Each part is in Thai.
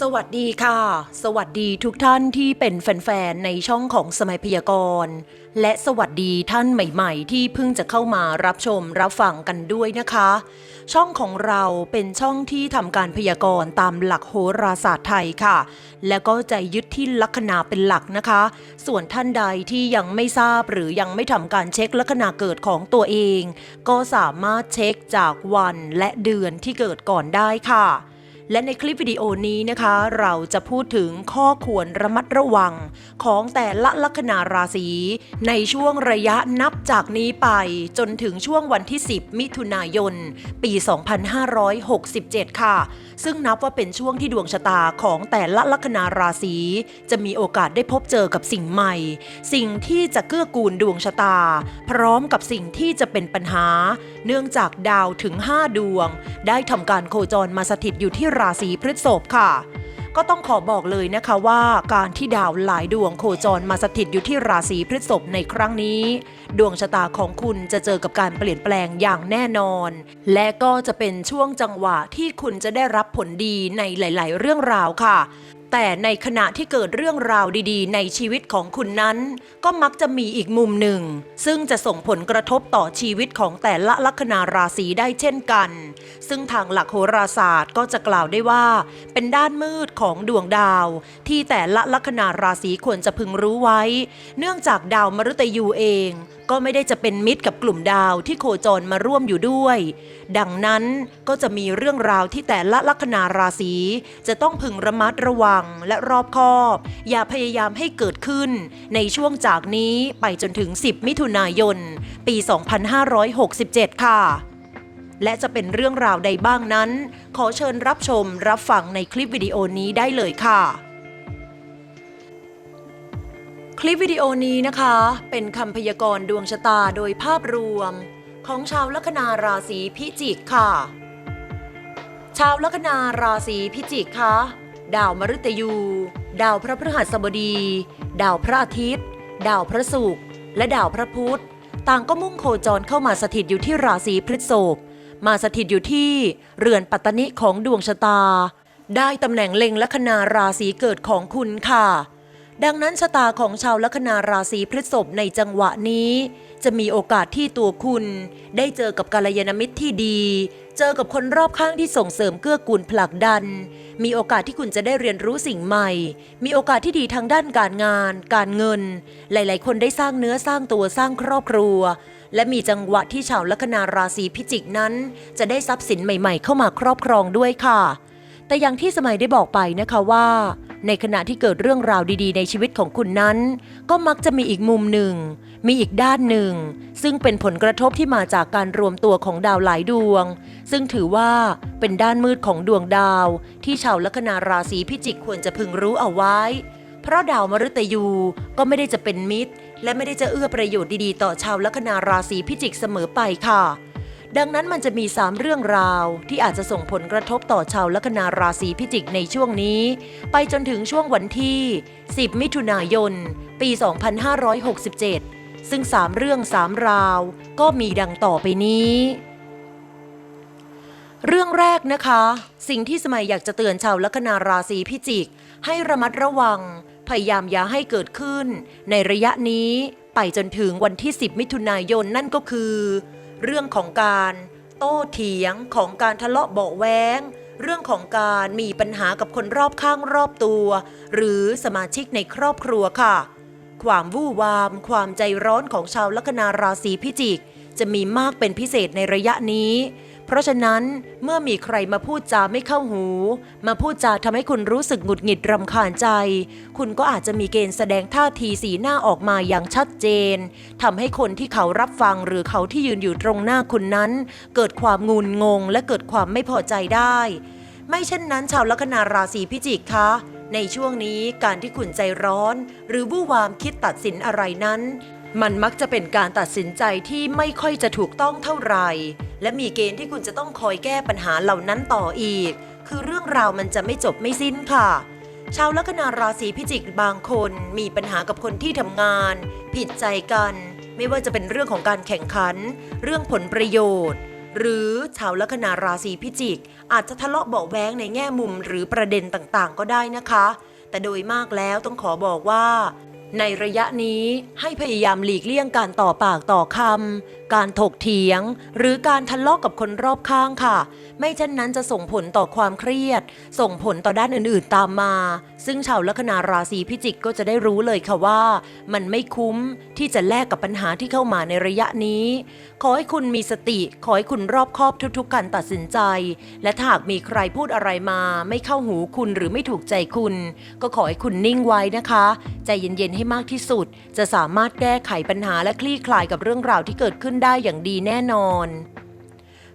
สวัสดีค่ะ สวัสดีทุกท่านที่เป็นแฟนๆ ในช่องของสมัยพยากรณ์ และสวัสดีท่านใหม่ๆ ที่เพิ่งจะเข้ามารับชมรับฟังกันด้วยนะคะ ช่องของเราเป็นช่องที่ทำการพยากรณ์ตามหลักโหราศาสตร์ไทยค่ะ และก็จะยึดที่ลัคนาเป็นหลักนะคะ ส่วนท่านใดที่ยังไม่ทราบหรือยังไม่ทำการเช็คลัคนาเกิดของตัวเอง ก็สามารถเช็คจากวันและเดือนที่เกิดก่อนได้ค่ะ และในคลิปวิดีโอนี้นะคะ เราจะพูดถึงข้อควรระมัดระวัง ของแต่ละลัคนาราศีในช่วงระยะนับจากนี้ไป จนถึงช่วงวันที่ 10 มิถุนายน ปี 2567 ค่ะ ซึ่งนับว่าเป็นช่วงที่ดวงชะตาของแต่ละลัคนาราศีจะมีโอกาสได้พบเจอกับสิ่งใหม่ สิ่งที่จะเกื้อกูลดวงชะตา พร้อมกับสิ่งที่จะเป็นปัญหา เนื่องจากดาวถึง 5 ดวง ได้ทำการโคจรมาสถิตอยู่ที่ราศีพฤษภค่ะ ก็ต้องขอบอกเลยนะคะว่าการที่ดาวหลายดวงโคจรมาสถิตอยู่ที่ราศีพฤษภในครั้งนี้ ดวงชะตาของคุณจะเจอกับการเปลี่ยนแปลงอย่างแน่นอน และก็จะเป็นช่วงจังหวะที่คุณจะได้รับผลดีในหลาย ๆ เรื่องราวค่ะ แต่ในขณะที่เกิดเรื่องราวดีๆ ในชีวิตของคุณนั้น ก็มักจะมีอีกมุมหนึ่ง ซึ่งจะส่งผลกระทบต่อชีวิตของแต่ละลัคนาราศีได้เช่นกัน ซึ่งทางหลักโหราศาสตร์ก็จะกล่าวได้ว่า เป็นด้านมืดของดวงดาว ที่แต่ละลัคนาราศีควรจะพึงรู้ไว้ เนื่องจากดาวมฤตยูเอง ก็ไม่ได้จะเป็นมิตรกับกลุ่มดาวที่โคจรมาร่วมอยู่ด้วย ดังนั้นก็จะมีเรื่องราวที่แต่ละลัคนาราศีจะต้องพึงระมัดระวังและรอบคอบ อย่าพยายามให้เกิดขึ้น ในช่วงจากนี้ไปจนถึง 10 มิถุนายน ปี 2567 ค่ะ และจะเป็นเรื่องราวใดบ้างนั้น ขอเชิญรับชมรับฟังในคลิปวิดีโอนี้ได้เลยค่ะ คลิปวิดีโอนี้นะคะ เป็นคำพยากรณ์ดวงชะตาโดยภาพรวม ของชาวลัคนาราศีพิจิกค่ะ ชาวลัคนาราศีพิจิกค่ะดาวมฤตยู ดาวพระพฤหัสบดี ดาวพระอาทิตย์ ดาวพระศุกร์และดาวพระพุธต่างก็มุ่งโคจรเข้ามาสถิตอยู่ที่ราศีพฤษภมาสถิตอยู่ที่เรือนปัตตนิของดวงชะตา ได้ตำแหน่งเล็งลัคนาราศีเกิดของคุณค่ะ ดังนั้นชะตาของชาวลัคนาราศีพฤษภในจังหวะนี้ จะมีโอกาสที่ตัวคุณ ได้เจอกับกัลยาณมิตรที่ดี เจอกับคนรอบข้างที่ส่งเสริมเกื้อกูลผลักดัน มีโอกาสที่คุณจะได้เรียนรู้สิ่งใหม่ มีโอกาสที่ดีทางด้านการงาน การเงิน หลาย ๆ คนได้สร้างเนื้อสร้างตัวสร้างครอบครัว และมีจังหวะที่ชาวลัคนาราศีพิจิกนั้น จะได้ทรัพย์สินใหม่ ๆ เข้ามาครอบครองด้วยค่ะ แต่อย่างที่สมัยได้บอกไปนะคะว่า ในขณะที่เกิดเรื่องราวดีๆ ในชีวิตของคุณนั้น ก็มักจะมีอีกมุมหนึ่ง มีอีกด้านหนึ่ง ซึ่งเป็นผลกระทบที่มาจากการรวมตัวของดาวหลายดวง ซึ่งถือว่าเป็นด้านมืดของดวงดาว ที่ชาวลัคนาราศีพิจิกควรจะพึงรู้เอาไว้ เพราะดาวมฤตยูก็ไม่ได้จะเป็นมิตร และไม่ได้จะเอื้อประโยชน์ดีๆ ต่อชาวลัคนาราศีพิจิกเสมอไปค่ะ ดังนั้นมันจะมี 3 เรื่องราว ที่อาจจะส่งผลกระทบต่อชาวลัคนาราศีพิจิกในช่วงนี้ ไปจนถึงช่วงวันที่ 10 มิถุนายน ปี 2567 ซึ่ง 3 เรื่อง 3 ราว ก็มีดังต่อไปนี้ เรื่องแรกนะคะ สิ่งที่สมัยอยากจะเตือนชาวลัคนาราศีพิจิก ให้ระมัดระวัง พยายามอย่าให้เกิดขึ้น ในระยะนี้ไปจนถึงวันที่ 10 มิถุนายนนั่นก็คือ เรื่องของการโต้เถียงของการทะเลาะเบาแว้งเรื่องของการมีปัญหากับคนรอบข้างรอบตัว หรือสมาชิกในครอบครัวค่ะ ความวู่วาม ความใจร้อนของชาวลัคนาราศีพิจิก จะมีมากเป็นพิเศษในระยะนี้ เพราะฉะนั้นเมื่อมีใครมาพูดจาไม่เข้าหู มาพูดจาทำให้คุณรู้สึกหงุดหงิดรำคาญใจ คุณก็อาจจะมีเกณฑ์แสดงท่าทีสีหน้าออกมาอย่างชัดเจนทำให้คนที่เขารับฟังหรือเขาที่ยืนอยู่ตรงหน้าคุณนั้น เกิดความงุนงง และเกิดความไม่พอใจได้ ไม่เช่นนั้นชาวลัคนาราศีพิจิกคะในช่วงนี้การที่คุณใจร้อน หรือวู่วามคิดตัดสินอะไรนั้น มันมักจะเป็นการตัดสินใจที่ไม่ค่อยจะถูกต้องเท่าไหร่ และมีเกณฑ์ที่คุณจะต้องคอยแก้ปัญหาเหล่านั้นต่ออีก คือเรื่องราวมันจะไม่จบไม่สิ้นค่ะ ชาวลัคนาราศีพิจิกบางคนมีปัญหากับคนที่ทำงาน ผิดใจกัน ไม่ว่าจะเป็นเรื่องของการแข่งขัน เรื่องผลประโยชน์ หรือชาวลัคนาราศีพิจิก อาจจะทะเลาะเบาแว้งในแง่มุมหรือประเด็นต่างๆ ก็ได้นะคะ แต่โดยมากแล้วต้องขอบอกว่า ในระยะนี้ให้พยายามหลีกเลี่ยงการต่อปากต่อคำการถกเถียง หรือการทะเลาะกับคนรอบข้างค่ะ ไม่เช่นนั้นจะส่งผลต่อความเครียด ส่งผลต่อด้านอื่นๆตามมา ซึ่งชาวลัคนาราศีพิจิกก็จะได้รู้เลยค่ะว่า มันไม่คุ้มที่จะแลกกับปัญหาที่เข้ามาในระยะนี้ ขอให้คุณมีสติ ขอให้คุณรอบคอบทุกๆการตัดสินใจ และถ้าหากมีใครพูดอะไรมา ไม่เข้าหูคุณหรือไม่ถูกใจคุณ ก็ขอให้คุณนิ่งไว้นะคะ ใจเย็นๆให้มากที่สุด จะสามารถแก้ไขปัญหาและคลี่คลายกับเรื่องราวที่เกิดขึ้นได้อย่างดีแน่นอน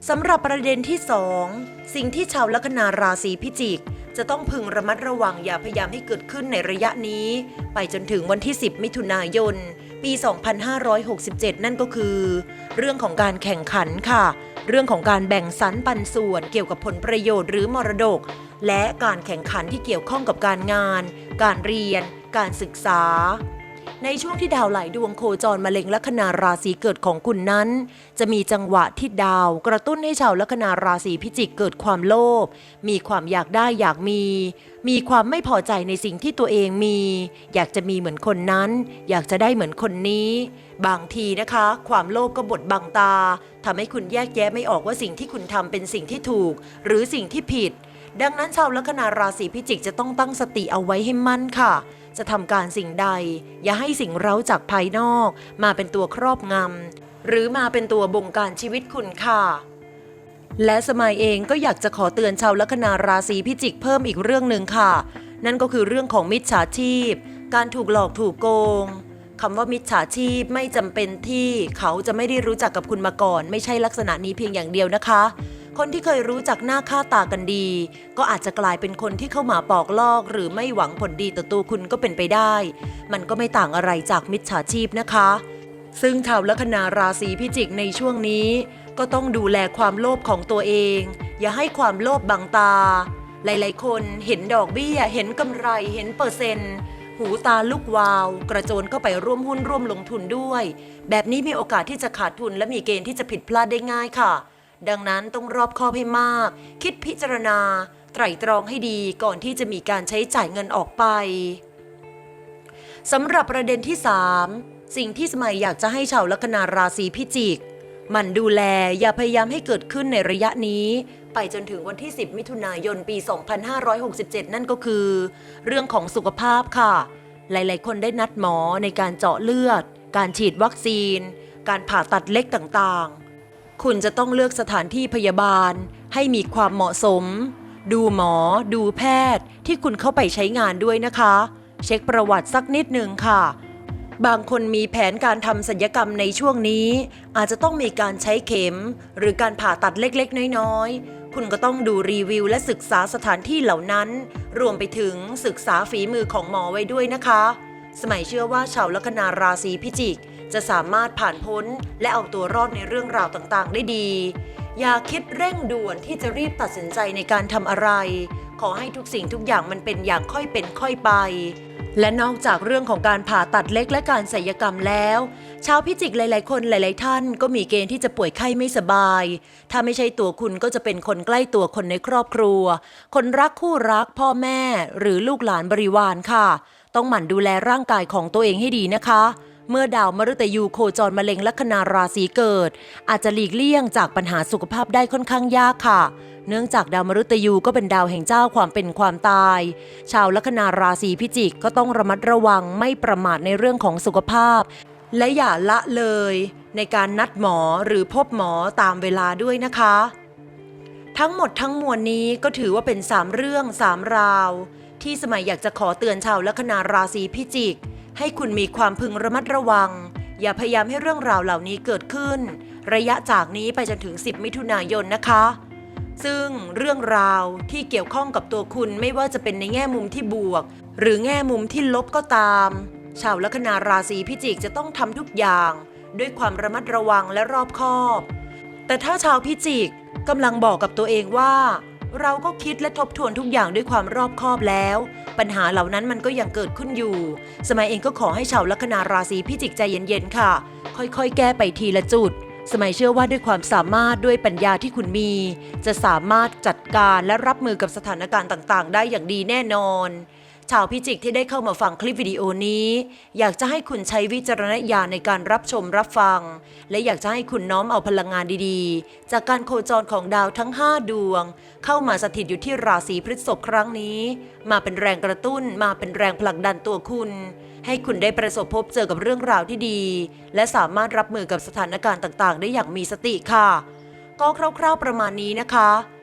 สำหรับประเด็นที่ 2 สิ่งที่ชาวลัคนาราศีพิจิก จะต้องพึงระมัดระวังอย่าพยายามให้เกิดขึ้นในระยะนี้ ไปจนถึงวันที่ 10 มิถุนายน ปี 2567 นั่นก็คือ เรื่องของการแข่งขันค่ะ เรื่องของการแบ่งสรรปันส่วนเกี่ยวกับผลประโยชน์หรือมรดก และการแข่งขันที่เกี่ยวข้องกับการงาน การเรียน การศึกษา ในช่วงที่ดาวหลายดวงโคจรมาเล็งลัคนาราศีเกิดของคุณนั้น จะมีจังหวะที่ดาว กระตุ้นให้ชาวลัคนาราศีพิจิกเกิดความโลภมีความอยากได้อยากมี มีความไม่พอใจในสิ่งที่ตัวเองมี อยากจะมีเหมือนคนนั้น อยากจะได้เหมือนคนนี้ บางทีนะคะ ความโลภก็บดบังตาทำให้คุณแยกแยะไม่ออกว่าสิ่งที่คุณทำเป็นสิ่งที่ถูก หรือสิ่งที่ผิด ดังนั้นชาวลัคนาราศีพิจิกจะต้องตั้งสติเอาไว้ให้มั่นค่ะ จะทำการสิ่งใด อย่าให้สิ่งเร้าจากภายนอก มาเป็นตัวครอบงำหรือมาเป็นตัวบงการชีวิตคุณค่ะ และสมัยเองก็อยากจะขอเตือนชาวลัคนาราศีพิจิกเพิ่มอีกเรื่องหนึ่งค่ะ นั่นก็คือเรื่องของมิจฉาชีพ การถูกหลอกถูกโกงคำว่ามิจฉาชีพไม่จำเป็นที่เขาจะไม่ได้รู้จักกับคุณมาก่อน ไม่ใช่ลักษณะนี้เพียงอย่างเดียวนะคะ คนที่เคยรู้จักหน้าค่าตากันดี ก็อาจจะกลายเป็นคนที่เข้ามาปอกลอก หรือไม่หวังผลดีต่อตัวคุณก็เป็นไปได้ มันก็ไม่ต่างอะไรจากมิจฉาชีพนะคะ ซึ่งชาวลัคนาราศีพิจิกในช่วงนี้ ก็ต้องดูแลความโลภของตัวเอง อย่าให้ความโลภบังตา หลายๆ คนเห็นดอกเบี้ย เห็นกำไร เห็นเปอร์เซ็นต์หูตาลุกวาว กระโจนเข้าไปร่วมหุ้นร่วมลงทุนด้วย แบบนี้มีโอกาสที่จะขาดทุนและมีเกณฑ์ที่จะผิดพลาดได้ง่ายค่ะ ดังนั้นต้องรอบคอบให้มาก คิดพิจารณา ไตร่ตรองให้ดีก่อนที่จะมีการใช้จ่ายเงินออกไปสำหรับประเด็นที่ 3 สิ่งที่สมัยอยากจะให้ชาวลัคนาราศีพิจิก มันดูแลอย่าพยายามให้เกิดขึ้นในระยะนี้ ไปจนถึงวันที่ 10 มิถุนายนปี 2567 นั่นก็คือ เรื่องของสุขภาพค่ะ หลายๆ คนได้นัดหมอในการเจาะเลือด การฉีดวัคซีน การผ่าตัดเล็กต่างๆ คุณจะต้องเลือกสถานที่พยาบาล ให้มีความเหมาะสม ดูหมอ ดูแพทย์ที่คุณเข้าไปใช้งานด้วยนะคะ เช็คประวัติสักนิดหนึ่งค่ะ บางคนมีแผนการทำศัลยกรรมในช่วงนี้ อาจจะต้องมีการใช้เข็ม หรือการผ่าตัดเล็กๆ น้อยๆ คุณก็ต้องดูรีวิวและศึกษาสถานที่เหล่านั้น รวมไปถึงศึกษาฝีมือของหมอไว้ด้วยนะคะ สมัยเชื่อว่าชาวลัคนาราศีพิจิก จะสามารถผ่านพ้นและเอาตัวรอดในเรื่องราวต่างๆ ได้ดี อย่าคิดเร่งด่วนที่จะรีบตัดสินใจในการทำอะไร ขอให้ทุกสิ่งทุกอย่างมันเป็นอย่างค่อยเป็นค่อยไป และนอกจากเรื่องของการผ่าตัดเล็กและการศัลยกรรมแล้วชาวพิจิกหลาย ๆ คนหลาย ๆ ท่านก็มีเกณฑ์ที่จะป่วยไข้ไม่สบาย ถ้าไม่ใช่ตัวคุณก็จะเป็นคนใกล้ตัวคนในครอบครัว คนรักคู่รักพ่อแม่ หรือลูกหลานบริวารค่ะ ต้องหมั่นดูแลร่างกายของตัวเองให้ดีนะคะ เมื่อดาวมฤตยูโคจรมะเร็งลัคนาราศีเกิด อาจจะหลีกเลี่ยงจากปัญหาสุขภาพได้ค่อนข้างยากค่ะ เนื่องจากดาวมฤตยูก็เป็นดาวแห่งเจ้าความเป็นความตาย ชาวลัคนาราศีพิจิกก็ต้องระมัดระวังไม่ประมาทในเรื่องของสุขภาพ และอย่าละเลย ในการนัดหมอหรือพบหมอตามเวลาด้วยนะคะ ทั้งหมดทั้งมวลนี้ก็ถือว่าเป็น 3 เรื่อง 3 ราว ที่สมัยอยากจะขอเตือนชาวลัคนาราศีพิจิก ให้คุณมีความพึงระมัดระวัง อย่าพยายามให้เรื่องราวเหล่านี้เกิดขึ้น ระยะจากนี้ไปจนถึง 10 มิถุนายนนะคะ ซึ่งเรื่องราวที่เกี่ยวข้องกับตัวคุณไม่ว่าจะเป็นในแง่มุมที่บวก หรือแง่มุมที่ลบก็ตาม ชาวลัคนาราศีพิจิกจะต้องทำทุกอย่าง ด้วยความระมัดระวังและรอบคอบ แต่ถ้าชาวพิจิกกำลังบอกกับตัวเองว่า เราก็คิดและทบทวนทุกอย่างด้วยความรอบคอบแล้ว ปัญหาเหล่านั้นมันก็ยังเกิดขึ้นอยู่ สมัยเองก็ขอให้ชาวลัคนาราศีพิจิกใจเย็นๆค่ะ ค่อยๆ แก้ไปทีละจุด สมัยเชื่อว่าด้วยความสามารถด้วยปัญญาที่คุณมี จะสามารถจัดการและรับมือกับสถานการณ์ต่างๆ ได้อย่างดีแน่นอน ชาวพิจิกที่ได้เข้ามาฟังคลิปวิดีโอนี้ อยากจะให้คุณใช้วิจารณญาณในการรับชมรับฟัง และอยากจะให้คุณน้อมเอาพลังงานดีๆ จากการโคจรของดาวทั้ง 5 ดวง เข้ามาสถิตอยู่ที่ราศีพฤษภครั้งนี้ มาเป็นแรงกระตุ้นมาเป็นแรงผลักดันตัวคุณ ให้คุณได้ประสบพบเจอกับเรื่องราวที่ดี และสามารถรับมือกับสถานการณ์ต่างๆ ได้อย่างมีสติค่ะ ก็คร่าวๆประมาณนี้นะคะ